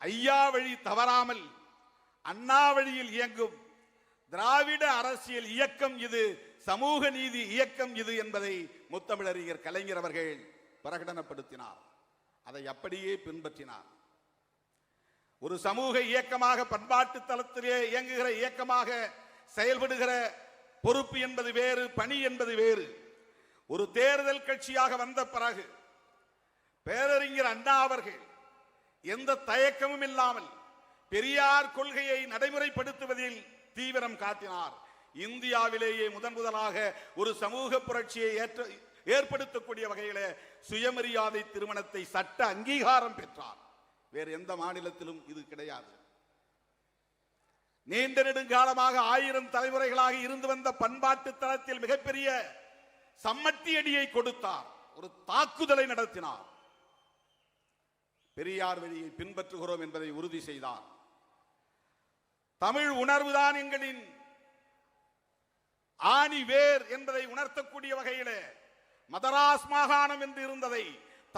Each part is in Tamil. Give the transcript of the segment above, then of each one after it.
ஐயா வழி தவறாமல் அண்ணா வழியில் இயங்கும் திராவிட அரசியல் இயக்கம் இது சமூக நீதி இயக்கம் இது என்பதை முத்தமிழறிஞர் கலைஞர் அவர்கள் பிரகடனப்படுத்தினார். அதை அப்படியே பின்பற்றினார். ஒரு சமூக இயக்கமாக பண்பாட்டு தளத்திலே இயங்குகிற இயக்கமாக செயல்படுகிற பொறுப்பு என்பது வேறு பணி என்பது வேறு. ஒரு தேர்தல் கட்சியாக வந்த பிறகு பேரறிஞர் அண்ணா அவர்கள் எந்த தயக்கமும் இல்லாமல் பெரியார் கொள்கையை நடைமுறைப்படுத்துவதில் தீவிரம் காட்டினார். இந்தியாவிலேயே முதன் முதலாக ஒரு சமூக புரட்சியை ஏற்ற ஏற்படுத்தக்கூடிய வகையில சுயமரியாதை திருமணத்தை சட்ட அங்கீகாரம் பெற்றார். வேறு எந்த மாநிலத்திலும் இது கிடையாது. நீண்ட நெடுங்காலமாக ஆயிரம் தலைமுறைகளாக இருந்து வந்த பண்பாட்டு தளத்தில் மிகப்பெரிய சம்மட்டி அடியை கொடுத்தார். ஒரு தாக்குதலை நடத்தினார். பெரியார் வழியை பின்பற்றுகிறோம் என்பதை உறுதி செய்தார். தமிழ் உணர்வுதான் எங்களின் ஆணி வேர் என்பதை உணர்த்தக்கூடிய வகையிலே மதராஸ் மாகாணம் என்று இருந்ததை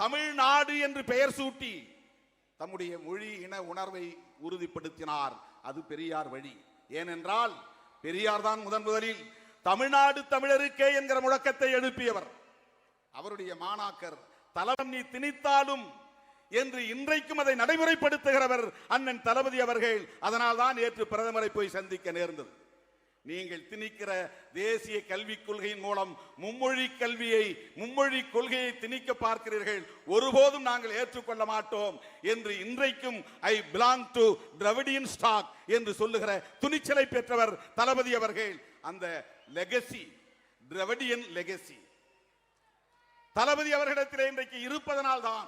தமிழ்நாடு என்று பெயர் சூட்டி தம்முடைய மொழி இன உணர்வை உறுதிப்படுத்தினார். அது பெரியார் வழி. ஏனென்றால் பெரியார் தான் முதன் முதலில் தமிழ்நாடு தமிழருக்கே என்கிற முழக்கத்தை எழுப்பியவர். அவருடைய மாணாக்கர் தலம் நீ திணித்தாலும் என்று இன்றைக்கும் அதை நடைமுறைப்படுத்துகிறவர் அண்ணன் தளபதி அவர்கள். அதனால் தான் நேற்று பிரதமரை போய் சந்திக்க நேர்ந்தது. நீங்கள் திணிக்கிற தேசிய கல்விக் கொள்கையின் மூலம் மும்மொழி கல்வியை மும்மொழி கொள்கையை திணிக்க பார்க்கிறீர்கள். ஒருபோதும் நாங்கள் ஏற்றுக்கொள்ள மாட்டோம் என்று இன்றைக்கும் I belong to Dravidian stock என்று சொல்லுகிற துணிச்சலை பெற்றவர் தளபதி அவர்கள். அந்த லெகசி திரவிடியன் லெகசி தளபதி அவர்களிடத்திலே இன்றைக்கு இருப்பதனால் தான்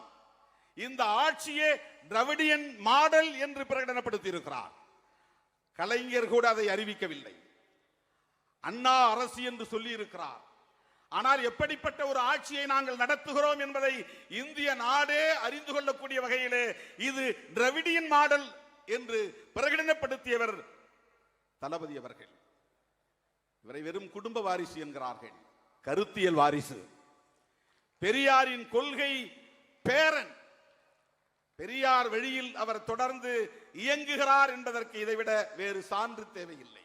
இந்த ஆட்சியே திராவிடியன் மாடல் என்று பிரகடனப்படுத்தி இருக்கிறார் கலைஞர் கூட அதை அறிவிக்கவில்லை. அண்ணா அரசு என்று சொல்லி இருக்கிறார் ஆனால் எப்படிப்பட்ட ஒரு ஆட்சியை நாங்கள் நடத்துகிறோம் என்பதை இந்திய நாடே அறிந்து கொள்ளக்கூடிய வகையிலே இது திராவிடியன் மாடல் என்று பிரகடனப்படுத்தியவர் தளபதி அவர்கள். இவரை வெறும் குடும்ப வாரிசு என்கிறார்கள். கருத்தியல் வாரிசு. பெரியாரின் கொள்கை பேரன் பெரியார் வழியில் அவர் தொடர்ந்து இயங்குகிறார் என்பதற்கு இதைவிட வேறு சான்று தேவையில்லை.